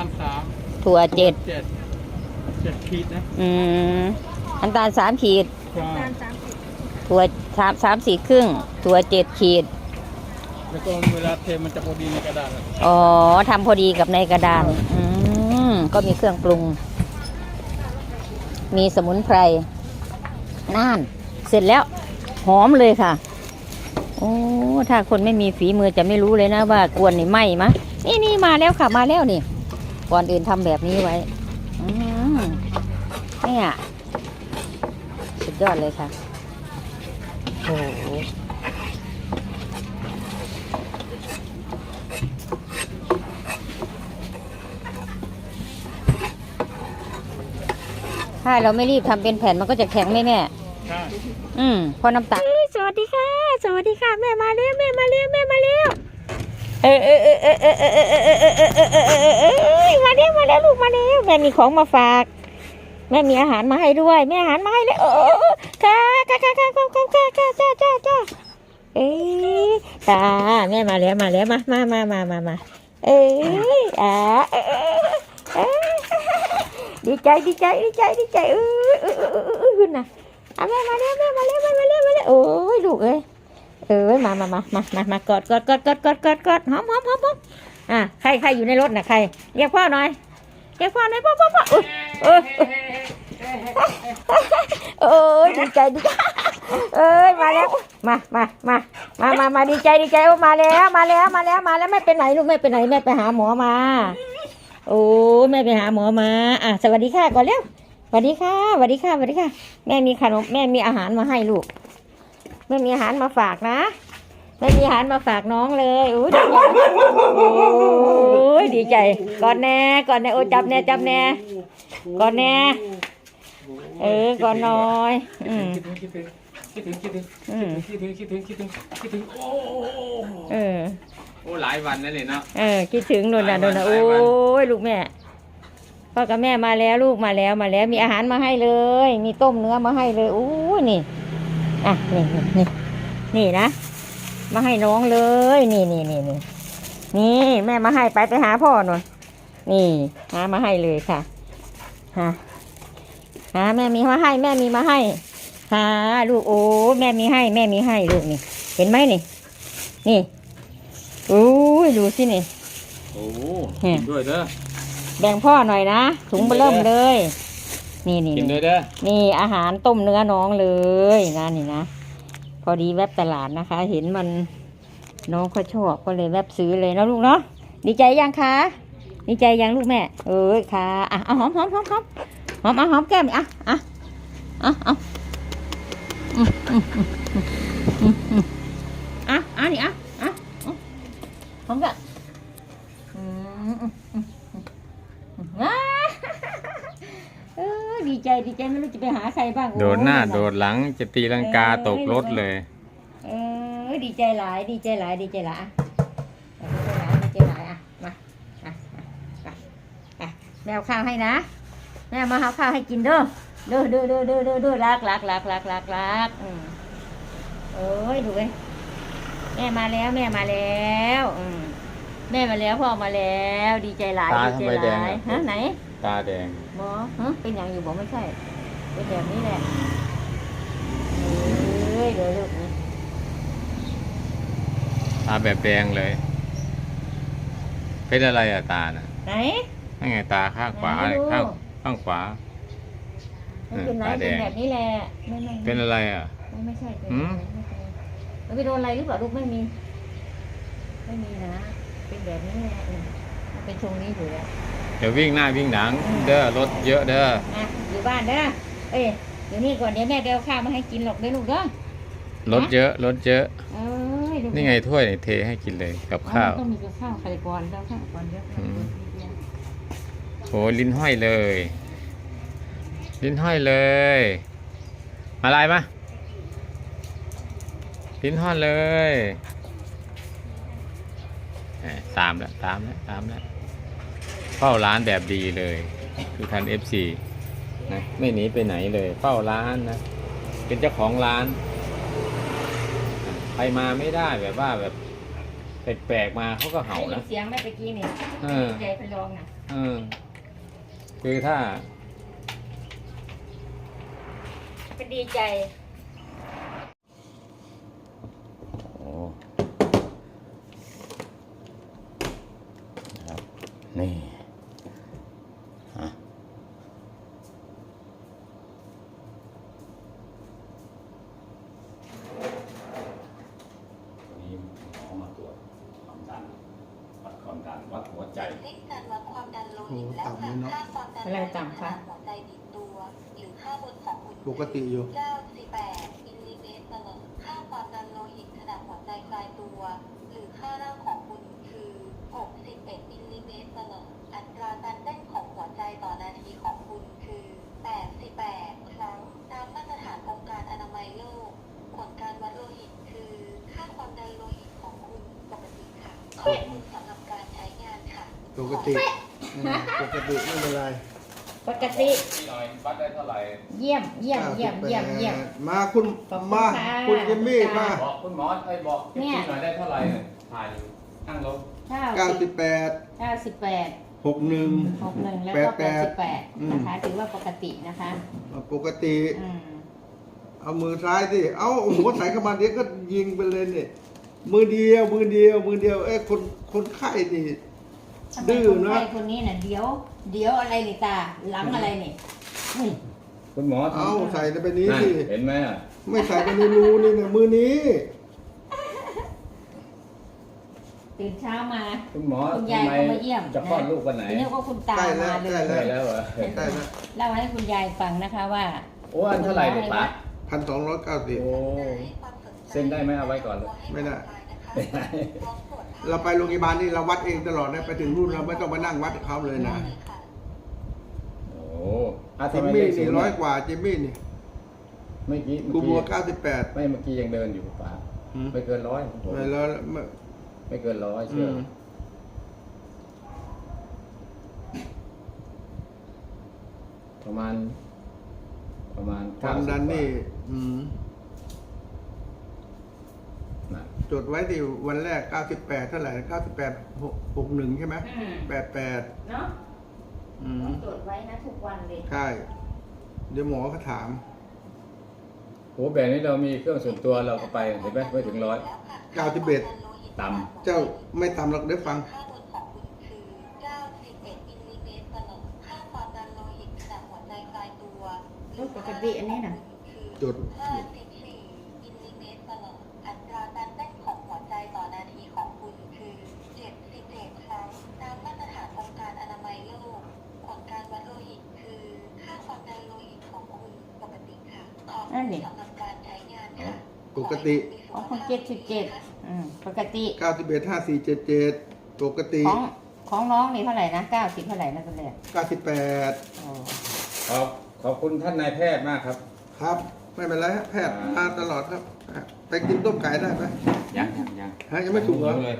าลสามถั่วเจ็ดเจ็ดเจ็ดขีดนะอืมน้ำตาลสามขีดใช่ถั่วสามสามสี่ครึ่ง ถั่วเจ็ดขีด แล้วก็เวลาเทมันจะพอดีในกระดาษอะอ๋อทำพอดีกับในกระดานอืมก็มีเครื่องปรุง มีสมุนไพรน่าน เสร็จแล้ว หอมเลยค่ะ โอ้ถ้าคนไม่มีฝีมือจะไม่รู้เลยนะว่ากวนนี่ไหมมะนี่นี่มาแล้วค่ะมาแล้วนี่ ก่อนอื่นทำแบบนี้ไว้อืมเนี่ยสุดยอดเลยค่ะโอ้โหถ้าเราไม่รีบทำเป็นแผ่นมันก็จะแข็งไหมแม่ใช่อืมพอน้ำตาลสวัสดีค่ะ สวัสดีค่ะ แม่มาเร็วแม่มาเร็วแม่มาเร็ว เออเออเออเออเออเออเออเออเออเออเออเออเออมาเร็วมาเร็วลูกมาเร็วแม่มีของมาฝาก แม่มีอาหารมาให้ด้วย แม่อาหารมาให้เลยเออค่ะค่ะค่ะค่ะค่ะค่ะค่ะค่ะจ้าจ้าจ้าเอ้ยตาแม่มาแล้วมาแล้วมามามามามามาเอ้ยอ่าเออเออเออดีใจดีใจดีใจดีใจเออเออเออเออเออน่ะเอาแม่มาเร็วแม่มาเร็วแม่มาเร็วมาเร็วโอ้ยลูกเอ้ย เอ้ยมามามามามามากอดกอดกอดกอดกอดกอดกอดหอมหอมหอมหอมอะใครใครอยู่ในรถน่ะใครเรียกพ่อหน่อยเรียกพ่อหน่อยพ่อพ่อพ่อเอ้ยเอ้ยเอ้ยดีใจดีใจเอ้ยมาแล้วมามามามามามาดีใจดีใจว่ามาแล้วมาแล้วมาแล้วมาแล้วแม่ไปไหนลูกแม่ไปไหนแม่ไปหาหมอมา โอ้ยแม่ไปหาหมอมาอะสวัสดีค่ะก่อนเร็วสวัสดีค่ะสวัสดีค่ะสวัสดีค่ะ แม่มีขนมแม่มีอาหารมาให้ลูก แม่มีอาหารมาฝากนะแม่มีอาหารมาฝากน้องเลยโอ้ยดีใจโอ้ยดีใจกอดแน่กอดแน่โอ้จับแน่จับแน่กอดแน่เออกอดน้อยอืมคิดถึงคิดถึงคิดถึงคิดถึงอืมคิดถึงคิดถึงคิดถึงคิดถึงโอ้เออโอ้หลายวันนั่นเลยเนาะเออคิดถึงโดนนะโดนนะหโอ้ลายวันยลูกแม่พ่อกับแม่มาแล้วลูกมาแล้วมาแล้วมีอาหารมาให้เลย มีต้มเนื้อมาให้เลยโอ้ยนี่ อะนี่นี่นี่นี่นะ มาให้น้องเลย นี่นี่นี่นี่นี่แม่มาให้ไปไปหาพ่อหน่อยนี่หามาให้เลยค่ะฮะหาแม่มีมาให้ แม่มีมาให้หาลูกโอ้แม่มีให้ แม่มีให้ลูกนี่ เห็นไหมนี่ นี่โอ้ยดูสินี่โอ้เนี่ยกินด้วยเด้อแบ่งพ่อหน่อยนะถุงเบอเริ่มเลย นี่นี่กินด้นี่วยเด้อนี่อาหารต้มเนื้อน้องเลยนะนี่นะ พอดีแวบตลาดนะคะ เห็นมันน้องเขาชอบก็เลยแวบซื้อเลยนะลูกเนาะดีใจยังคะดีใจยังลูกแม่ เอ้ยค่ะอะเอาหอมหอมหอมหอมหอมเอาหอมแก้มอะอะอะเอาอืมอืมอืมอืมอืมอะอะนี่อะอะอะหอมกันอืมอืมอืมอืมอืมอะเออดี ใจดีใจไม่รู้จะไปหาใครบ้างโดดหน้าอ้ยโดดหลังจะตีลังกาตกรถเลย เออดีใจหลาย ดีใจหลาย ดีใจหลายอะดีใจหลายดีใจหลายอะมาอะอะอะอะแม่เอาข้าวให้นะแม่มาเอาข้าวให้กินเด้อเด้อเด้อเด้อเด้อเด้อเด้อรักรักรักรักรักรักอืมเอ้ยดูเว้ยแม่มาแล้วแม่มาแล้วอืม แม่มาแล้วพ่อมาแล้ว ดีใจหลายตาดีใจทำไมหแดงลายอะฮะไหนตาแดงหมอฮะเป็นอย่างอยู่บอกไม่ใช่ เป็นแบบนี้แหละเอ้ยเดี๋ยวลูกนี่ตาแบบแดงเลยเป็นอะไรอะตาน่ะไหน นั่นไงตาข้างขวาไหนดู ข้างข้างขวามันเป็นไรตาแดเป็นง แบบนี้แหละไม่ไม่เป็นอะไรอะไม่ไม่ใช่เป็นหืมไม่เป็นมันไปโดนอะไรหรือเปล่าลูกไม่มี ไม่มีนะ เป็นแบบนี้แหละอืมมันเป็นทรงนี้อยู่แล้วเดี๋ยววิ่งหน้าวิ่งหลัง เด้อรถเยอะเด้ออะอยู่บ้านเด้อเอ้ยเดี๋ยวนี้ก่อนเดี๋ยวแม่ไปเอาข้าวมาให้กินหรอกเด้อลูกเด้อรถเยอะรถเยอะ เอ้ยลูกนี่ไงถ้วยนี่เทให้กินเลยกับอ๋อข้าวต้องมีกับข้าวไข่ก่อนแล้วข้าวก่อนเยอะอืม โหลิ้นห้อยเลย ลิ้นห้อยเลยอะไรมะลิ้นห้อยเลยแหม ตามแล้วตามแล้วตามแล้วเฝ้าร้านแบบดีเลยคือทันเอฟซีนะไม่หนีไปไหนเลย เฝ้าร้านนะ เป็นเจ้าของร้านใครมาไม่ได้แบบว่าแบบแปลกๆมาเขาก็เห่าได้ยินะนเสียงแม่ตะกี้นี่เออใจไปลองนะเออคือถ้าก็ดีใจ โอ้ครับ นี่ฮะวันนี้หมอมาตรวจความดัน วัดความดัน วัดหัวใจ เช็คการวัดความดันโลหิตและ โอ้ต่ำเลยเนอะ ค่าความดัน อะไรต่ำคะหัวใจบีบตัวหรือค่าบนของคุณปกติอยู่98มิลลิเมตรต่อหลอดค่าความดันโลหิตขณะหัวใจคลายตัว หรือค่าร่างของคุณคือ61มิลลิเมตรต่อหลอดอัตราการเต้นของหัวใจต่อนาทีของคุณคือ 88 ครั้ง ตามมาตรฐานองค์การอนามัยโลก ผลการวัดโลหิตคือ ค่าความดันโลหิตของคุณปกติค่ะ ขอบคุณสำหรับการใช้งานค่ะ ปกติอืม ปกติไม่เป็นไรปกติพี่หน่อยวัดได้เท่าไหร่เยี่ยม เยี่ยม เยี่ยม เยี่ยม เยี่ยม 98มาคุณขอบคุณมาค่ะคุณเจมมี่มาบอกคุณหมอไอ้ยบอกเนี่ยพี่หน่อยได้เท่าไหร่เนี่ยถ่ายอยู่นั่งลงเก้าเก้าสิสิบบแปดเก้าสิบแปดหกหนึ่งหกหนึ่งแล้วแปก็ดแปแปดดสิบแปดอืม นะคะ ถือว่าปกตินะคะ ปกติ อืม เอามือซ้ายสิเอาหัวใส่เข้ามาเดี๋ยวก็ยิงไปเลยเนี่ยมือเดียวมือเดียวมือเดียวเอ้ยคนคนไข้นี่ ทำไมดื้อคนนะ ไข้คนนี้น่ะเดี๋ยว เดี๋ยวอะไรนี่ตา หลังอะไรนี่อุ้ยคุณหมอเอาใส่ไปนี้นั่นสิเห็นไหมอะไม่ใส่ไปในรูนี่นะมือนี้ ตื่นเช้ามา คุณหมอคุณยายทำไมก็มาเยี่ยม จะคลอดลูกวันไหนทีนี้ก็คุณตาใกล้แล้วมาเลใกล้ยได้แล้วเหรอได้แล้วเล่าให้คุณยายฟังนะคะว่า โอ้อันเท่าไหร่เนี่ยป้าพันสองร้อยเก้าสิบ โอ้เซ็นได้ไหมเอาไว้ก่อนเลย ไม่ได้ไม่ได้ เราไปโรงพยาบาลนี่เราวัดเองตลอดนะไปถึงรุ่นเราไม่ต้องมานั่งวัดเขาเลยนะโอ้อะจิทำมไมมี่เลขศูนี่นย์ร้อยอะกว่าจิมมี่นี่เมื่อกี้กูเมื่อบัวกี้เก้าสิบแปดไม่เมื่อกี้ยังเดินอยู่ป้าไม่เกินร้อยผมไม่แล้วไม่ไม่เกินร้อยอืเชื่อมประมาณ ประมาณความดันนี่ อืม นะ จดไว้ที่วันแรก 98 เท่าไหร่98 61 ใช่ไหมอืม88 เนาะอืม ต้องจดไว้นะทุกวันเลยใช่ เดี๋ยวหมอเขาถามโหแบบนี้เรามีเครื่องส่วนตัวเราก็ไปเห็นไหมไม่ถึงร้อย 91 ต่เจ้าไม่ตามหรอกได้ฟัง ค่าบนของคุณคือ91มิลลิเมตรต่อหลอดค่าความดันโลหิตขณะหัวใจคลายตัวหรือปกติอันนี้น่ะคือจด54 ขอบนั่คุนณดิสำหรับการใช้งานค่ะปกติของคนเจ็ดสิบเจ็ดอืมปกติ91 5477ปกติ ของของน้องนี่เท่าไหร่นะเก้าสิบเท่าไหร่นะคุณเล่98โอ้ขอบขอบคุณท่านนายแพทย์มากครับ ครับ ไม่เป็นไรฮะแพทย์มาตลอดครับ ไปกินต้มไก่ได้ไหมยังยังยังฮะยังไม่ถูกเหรอเลย